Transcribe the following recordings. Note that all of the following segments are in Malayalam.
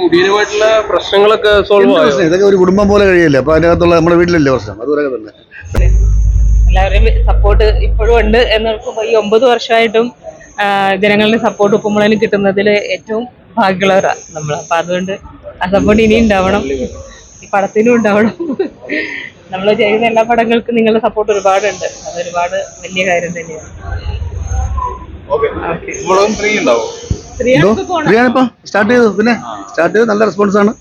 മുടിയനുമായിട്ടുള്ള പ്രശ്നങ്ങളൊക്കെ സോൾവ് പ്രശ്നം? ഇതൊക്കെ ഒരു കുടുംബം പോലെ കഴിയല്ലേ? അപ്പൊ അതിനകത്തുള്ള നമ്മുടെ വീട്ടിലല്ലേ പ്രശ്നം? അതുപോലെ തന്നെ എല്ലാവരുടെയും സപ്പോർട്ട് ഇപ്പോഴും ഉണ്ട് എന്നോർക്കുമ്പോൾ ഈ ഒമ്പത് വർഷമായിട്ടും ജനങ്ങളുടെ സപ്പോർട്ട് ഉപ്പുമുളകിന് കിട്ടുന്നതിൽ ഏറ്റവും ഭാഗ്യമുള്ളവരാണ് നമ്മൾ അപ്പം അതുകൊണ്ട് ആ സപ്പോർട്ട് ഇനി ഉണ്ടാവണം. ഈ പടത്തിനും ഉണ്ടാവണം. നമ്മൾ ചെയ്യുന്ന എല്ലാ പടങ്ങൾക്കും നിങ്ങളുടെ സപ്പോർട്ട് ഒരുപാടുണ്ട്. അത് ഒരുപാട് വലിയ കാര്യം തന്നെയാണ്. മുളകും ഫ്രീ സ്റ്റാർട്ട് ചെയ്തു. പിന്നെ സ്റ്റാർട്ട് ചെയ്ത് നല്ല റെസ്പോൺസ് ആണ്.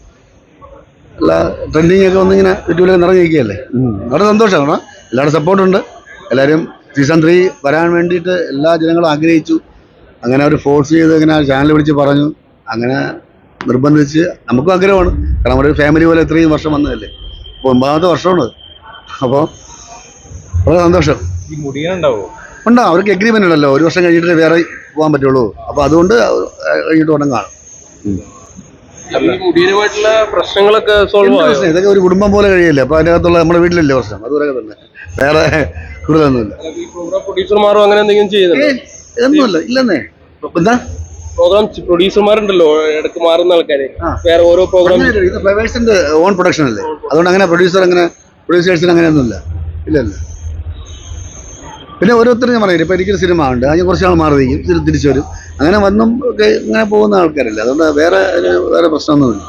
എല്ലാ ട്രെൻഡിങ് ഒക്കെ വന്നിങ്ങനെ യൂട്യൂബിലൊക്കെ നിറഞ്ഞിരിക്കുകയല്ലേ? വളരെ സന്തോഷമാണ്. എല്ലാവരുടെ സപ്പോർട്ടുണ്ട് എല്ലാവരും സീസൺ ത്രീ വരാൻ വേണ്ടിയിട്ട് എല്ലാ ജനങ്ങളും ആഗ്രഹിച്ചു. അങ്ങനെ അവർ ഫോഴ്സ് ചെയ്ത് ഇങ്ങനെ ചാനൽ വിളിച്ച് പറഞ്ഞു. അങ്ങനെ നിർബന്ധിച്ച് നമുക്കും ആഗ്രഹമാണ്. കാരണം ഒരു ഫാമിലി പോലെ ഇത്രയും വർഷം വന്നതല്ലേ? അപ്പോൾ ഒമ്പതാമത്തെ വർഷമാണ്. അപ്പോൾ വളരെ സന്തോഷം. ഉണ്ടാവും ഉണ്ടാവും. ഉണ്ടോ അവർക്ക് എഗ്രിമെന്റ് ഉണ്ടല്ലോ. ഒരു വർഷം കഴിഞ്ഞിട്ട് വേറെ പോകാൻ പറ്റുള്ളൂ. അപ്പോൾ അതുകൊണ്ട് കഴിഞ്ഞിട്ട് ഉടൻ കാണും പ്രശ്നങ്ങളൊക്കെ സോൾവ് പ്രശ്നം? ഇതൊക്കെ ഒരു കുടുംബം പോലെ കഴിയല്ലേ? അപ്പൊ അതിനകത്തുള്ള നമ്മുടെ വീട്ടിലല്ലേ പ്രശ്നം? അതുപോലെ തന്നെ. വേറെ കൂടുതലൊന്നുമില്ല. പ്രൊഡ്യൂസർമാരോ അങ്ങനെ എന്തെങ്കിലും ചെയ്യുന്നുണ്ടോ? ഒന്നുമില്ല ഇല്ലെന്നേ. എന്താ? പ്രോഗ്രാം പ്രൊഡ്യൂസർമാരുണ്ടല്ലോ ഇടയ്ക്ക് മാറുന്ന ആൾക്കാര്. വേറെ ഓരോ പ്രോഗ്രാം ഇത് ഫ്ലവേഴ്സിന്റെ ഓൺ പ്രൊഡക്ഷൻ അല്ലേ? അതുകൊണ്ട് അങ്ങനെ പ്രൊഡ്യൂസർ അങ്ങനെ പ്രൊഡ്യൂസേഴ്സിന് അങ്ങനെയൊന്നുമില്ല. ഇല്ല ഇല്ല പിന്നെ ഓരോരുത്തരും ഞാൻ പറയുന്നത് ഇപ്പോൾ എനിക്കൊരു സിനിമ ഉണ്ട് അതിന് കുറച്ച് നാൾ മാറി നിൽക്കും തിരി- തിരിച്ചു വരും. അങ്ങനെ വന്നും ഒക്കെ ഇങ്ങനെ പോകുന്ന ആൾക്കാരില്ല അതുകൊണ്ട് വേറെ വേറെ പ്രശ്നമൊന്നുമില്ല.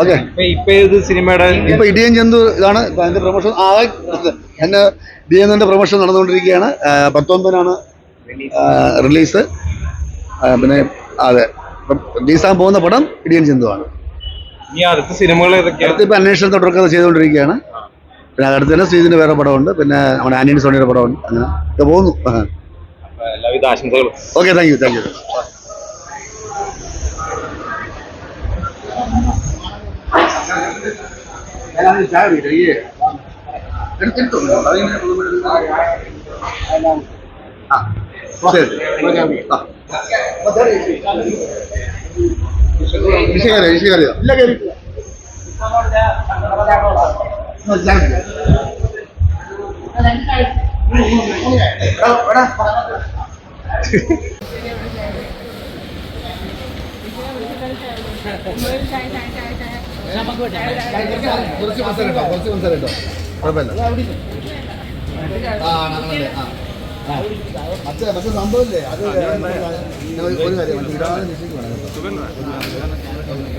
ഓക്കെ. ഇപ്പൊ ഏത് സിനിമയുടെ ഇപ്പൊ ഇടിയൻ ചന്തു ഇതാണ് അതിന്റെ പ്രൊമോഷൻ ആ എന്നെ ഇടിയന്റെ പ്രൊമോഷൻ നടന്നുകൊണ്ടിരിക്കുകയാണ്. പത്തൊമ്പതിനാണ് റിലീസ് പിന്നെ അതെ. റിലീസാകാൻ പോകുന്ന പടം ഇടിയൻ ചന്തുവാണ് ഇനി അടുത്ത സിനിമകൾ ഏതൊക്കെയാണ്? ഇപ്പൊ അന്വേഷണ ചെയ്തുകൊണ്ടിരിക്കുകയാണ്. പിന്നെ അടുത്ത് തന്നെ ശ്രീജിന്റെ വേറെ പടമുണ്ട്. പിന്നെ നമ്മുടെ ആന്റണി സോണിയുടെ പടമുണ്ട്. അങ്ങനെ ഇത് പോകുന്നു. എല്ലാവിധ ആശംസകളും. Okay thank you thank you ഇല്ല കയറി കുറച്ച് മസാല ഇട്ടോ കുറച്ച് മസാല ഇട്ടോ കുഴപ്പമില്ല ആ ആണല്ലേ ആ. മറ്റേ പക്ഷെ സംഭവമില്ലേ അത് ഒരു കാര്യം ഇടാതെ നിശ്ചയിക്കുവാണ് കേട്ടോ.